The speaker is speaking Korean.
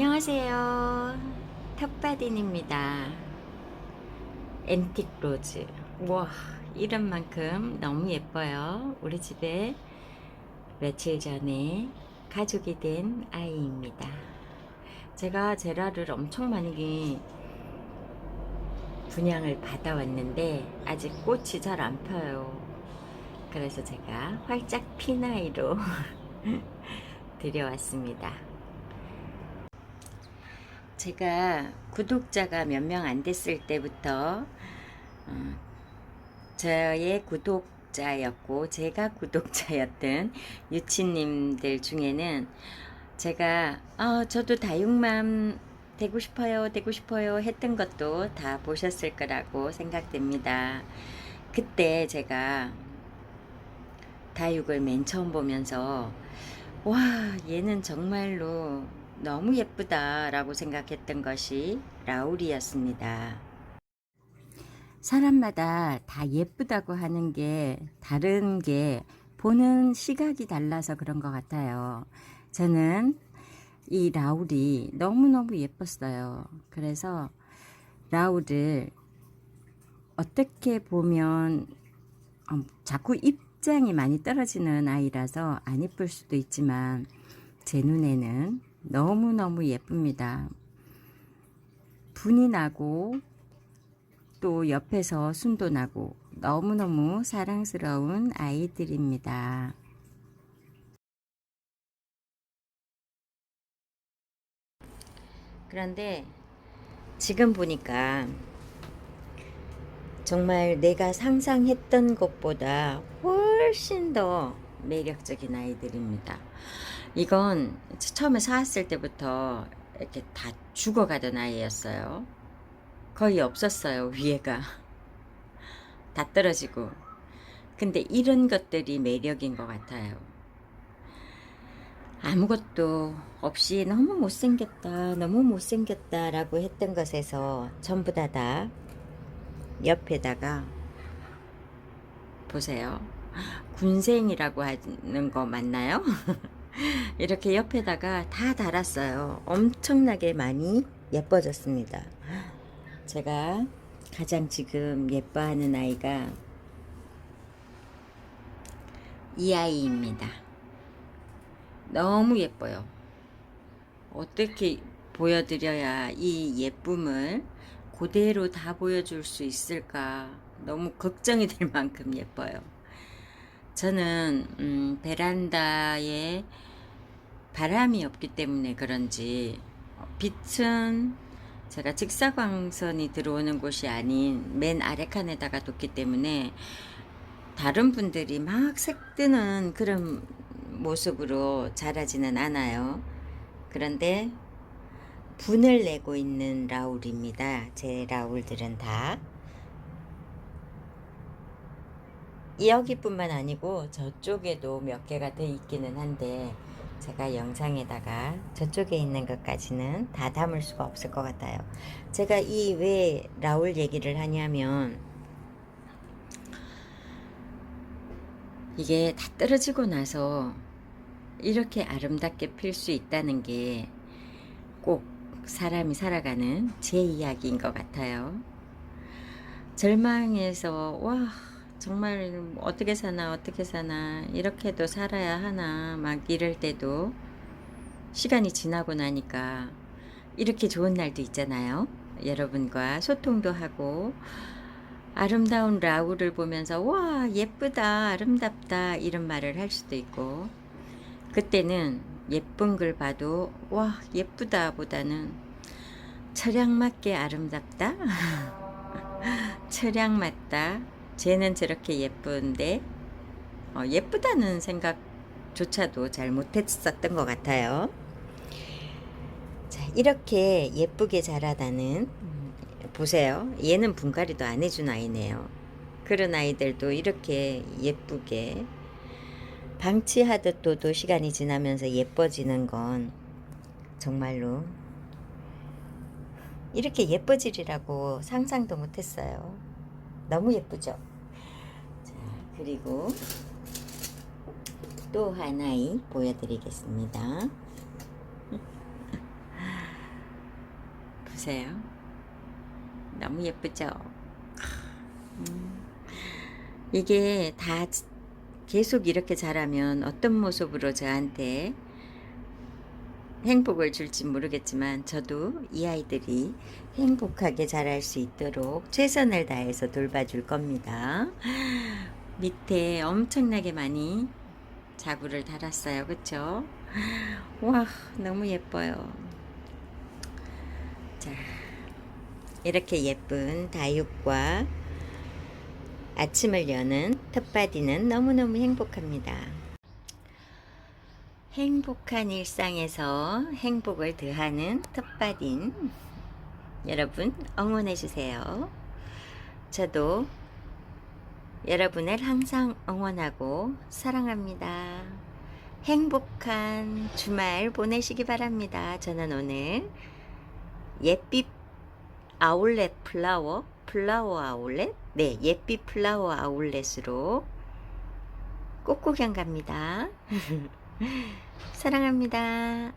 안녕하세요. 텃바딘입니다. 앤틱 로즈. 와, 이름만큼 너무 예뻐요. 우리 집에 며칠 전에 가족이 된 아이입니다. 제가 제라를 엄청 많이 분양을 받아왔는데 아직 꽃이 잘 안 펴요. 그래서 제가 활짝 핀 아이로 들여왔습니다. 제가 구독자가 몇 명 안 됐을 때부터 어, 저의 구독자였고 제가 구독자였던 유치님들 중에는 제가 어, 저도 다육맘 되고 싶어요 되고 싶어요 했던 것도 다 보셨을 거라고 생각됩니다. 그때 제가 다육을 맨 처음 보면서 와 얘는 정말로 너무 예쁘다라고 생각했던 것이 라울이었습니다. 사람마다 다 예쁘다고 하는 게 다른 게 보는 시각이 달라서 그런 것 같아요. 저는 이 라울이 너무너무 예뻤어요. 그래서 라울을 어떻게 보면 어, 자꾸 입장이 많이 떨어지는 아이라서 안 예쁠 수도 있지만 제 눈에는 너무너무 예쁩니다. 분이 나고 또 옆에서 순도 나고 너무너무 사랑스러운 아이들입니다. 그런데 지금 보니까 정말 내가 상상했던 것보다 훨씬 더 매력적인 아이들입니다. 이건 처음에 사왔을 때부터 이렇게 다 죽어가던 아이였어요. 거의 없었어요, 위에가. 다 떨어지고. 근데 이런 것들이 매력인 것 같아요. 아무것도 없이 너무 못생겼다, 너무 못생겼다 라고 했던 것에서 전부 다 다 옆에다가 보세요. 군생이라고 하는 거 맞나요? 이렇게 옆에다가 다 달았어요. 엄청나게 많이 예뻐졌습니다. 제가 가장 지금 예뻐하는 아이가 이 아이입니다. 너무 예뻐요. 어떻게 보여드려야 이 예쁨을 그대로 다 보여줄 수 있을까 너무 걱정이 될 만큼 예뻐요. 저는 음, 베란다에 바람이 없기 때문에 그런지 빛은 제가 직사광선이 들어오는 곳이 아닌 맨 아래 칸에다가 뒀기 때문에 다른 분들이 막 색드는 그런 모습으로 자라지는 않아요. 그런데 분을 내고 있는 라울입니다. 제 라울들은 다. 여기뿐만 아니고 저쪽에도 몇 개가 더 있기는 한데 제가 영상에다가 저쪽에 있는 것까지는 다 담을 수가 없을 것 같아요. 제가 이 왜 라울 얘기를 하냐면 이게 다 떨어지고 나서 이렇게 아름답게 필 수 있다는 게 꼭 사람이 살아가는 제 이야기인 것 같아요. 절망해서 와 정말 어떻게 사나 어떻게 사나 이렇게도 살아야 하나 막 이럴 때도 시간이 지나고 나니까 이렇게 좋은 날도 있잖아요. 여러분과 소통도 하고 아름다운 라울을 보면서 와 예쁘다 아름답다 이런 말을 할 수도 있고 그때는 예쁜 글 봐도 와 예쁘다 보다는 철양 맞게 아름답다 철양 맞다 쟤는 저렇게 예쁜데 어, 예쁘다는 생각조차도 잘 못했었던 것 같아요. 자 이렇게 예쁘게 자라다는 음, 보세요. 얘는 분갈이도 안 해준 아이네요. 그런 아이들도 이렇게 예쁘게 방치하듯 둬도 시간이 지나면서 예뻐지는 건 정말로 이렇게 예뻐지리라고 상상도 못했어요. 너무 예쁘죠? 자, 그리고 또 하나의 보여드리겠습니다. 보세요. 너무 예쁘죠? 음, 이게 다 계속 이렇게 자라면 어떤 모습으로 저한테 행복을 줄지 모르겠지만 저도 이 아이들이 행복하게 자랄 수 있도록 최선을 다해서 돌봐줄 겁니다. 밑에 엄청나게 많이 자구를 달았어요. 그쵸? 와, 너무 예뻐요. 자, 이렇게 예쁜 다육과 아침을 여는 텃바디는 너무너무 행복합니다. 행복한 일상에서 행복을 더하는 텃바딘 여러분 응원해 주세요. 저도 여러분을 항상 응원하고 사랑합니다. 행복한 주말 보내시기 바랍니다. 저는 오늘 예빛 아울렛 플라워 플라워 아울렛 네 예빛 플라워 아울렛으로 꽃구경 갑니다. 사랑합니다.